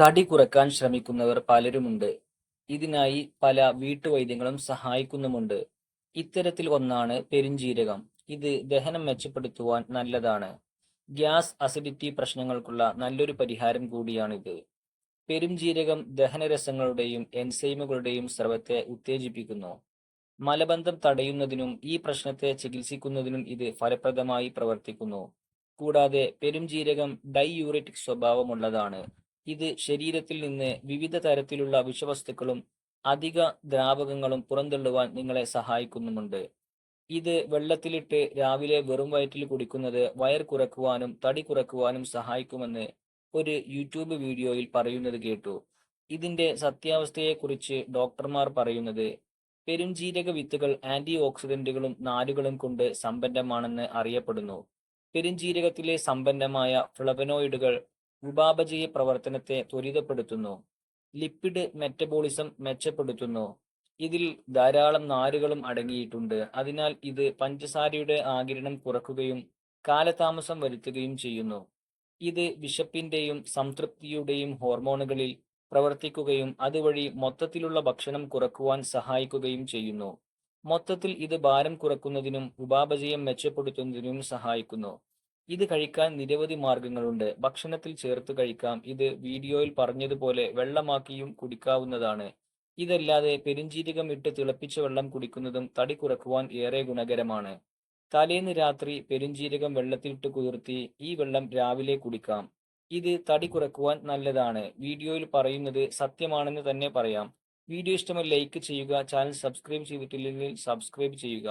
തടി കുറയ്ക്കാൻ ശ്രമിക്കുന്നവർ പലരുമുണ്ട്. ഇതിനായി പല വീട്ടുവൈദ്യങ്ങളും സഹായിക്കുന്നുമുണ്ട്. ഇത്തരത്തിൽ ഒന്നാണ് പെരുംജീരകം. ഇത് ദഹനം മെച്ചപ്പെടുത്തുവാൻ നല്ലതാണ്. ഗ്യാസ്, അസിഡിറ്റി പ്രശ്നങ്ങൾക്കുള്ള നല്ലൊരു പരിഹാരം കൂടിയാണിത്. പെരുംജീരകം ദഹനരസങ്ങളുടെയും എൻസൈമുകളുടെയും സ്രവത്തെ ഉത്തേജിപ്പിക്കുന്നു. മലബന്ധം തടയുന്നതിനും ഈ പ്രശ്നത്തെ ചികിത്സിക്കുന്നതിനും ഇത് ഫലപ്രദമായി പ്രവർത്തിക്കുന്നു. കൂടാതെ പെരുംജീരകം ഡൈയൂററ്റിക് സ്വഭാവമുള്ളതാണ്. ഇത് ശരീരത്തിൽ നിന്ന് വിവിധ തരത്തിലുള്ള വിഷവസ്തുക്കളും അധിക ദ്രാവകങ്ങളും പുറന്തള്ളുവാൻ നിങ്ങളെ സഹായിക്കുന്നുമുണ്ട്. ഇത് വെള്ളത്തിലിട്ട് രാവിലെ വെറും വയറ്റിൽ കുടിക്കുന്നത് വയർ കുറക്കുവാനും തടി കുറക്കുവാനും സഹായിക്കുമെന്ന് ഒരു യൂട്യൂബ് വീഡിയോയിൽ പറയുന്നത് കേട്ടു. ഇതിന്റെ സത്യാവസ്ഥയെക്കുറിച്ച് ഡോക്ടർമാർ പറയുന്നത് പെരുംജീരക വിത്തുകൾ ആന്റി ഓക്സിഡന്റുകളും നാരുകളും കൊണ്ട് സമ്പന്നമാണെന്ന് അറിയപ്പെടുന്നു. പെരുംജീരകത്തിലെ സമ്പന്നമായ ഫ്ലവനോയിഡുകൾ ഉപാപചയ പ്രവർത്തനത്തെ ത്വരിതപ്പെടുത്തുന്നു. ലിപ്പിഡ് മെറ്റബോളിസം മെച്ചപ്പെടുത്തുന്നു. ഇതിൽ ധാരാളം നാരുകളും അടങ്ങിയിട്ടുണ്ട്. അതിനാൽ ഇത് പഞ്ചസാരയുടെ ആകിരണം കുറക്കുകയും കാലതാമസം വരുത്തുകയും ചെയ്യുന്നു. ഇത് വിശപ്പിന്റെയും സംതൃപ്തിയുടെയും ഹോർമോണുകളിൽ പ്രവർത്തിക്കുകയും അതുവഴി മൊത്തത്തിലുള്ള ഭക്ഷണം കുറക്കുവാൻ സഹായിക്കുകയും ചെയ്യുന്നു. മൊത്തത്തിൽ ഇത് ഭാരം കുറക്കുന്നതിനും ഉപാപചയം മെച്ചപ്പെടുത്തുന്നതിനും സഹായിക്കുന്നു. ഇത് കഴിക്കാൻ നിരവധി മാർഗങ്ങളുണ്ട് ഭക്ഷണത്തിൽ ചേർത്ത് കഴിക്കാം. ഇത് വീഡിയോയിൽ പറഞ്ഞതുപോലെ വെള്ളമാക്കിയും കുടിക്കാവുന്നതാണ്. ഇതല്ലാതെ പെരുംജീരകം ഇട്ട് തിളപ്പിച്ച വെള്ളം കുടിക്കുന്നതും തടി കുറക്കുവാൻ ഏറെ ഗുണകരമാണ്. തലേന്ന് രാത്രി പെരുംജീരകം വെള്ളത്തിലിട്ട് കുതിർത്തി ഈ വെള്ളം രാവിലെ കുടിക്കാം. ഇത് തടി കുറക്കുവാൻ നല്ലതാണ്. വീഡിയോയിൽ പറയുന്നത് സത്യമാണെന്ന് തന്നെ പറയാം. വീഡിയോ ഇഷ്ടമായി ലൈക്ക് ചെയ്യുക. ചാനൽ സബ്സ്ക്രൈബ് ചെയ്തിട്ടില്ലെങ്കിൽ സബ്സ്ക്രൈബ് ചെയ്യുക.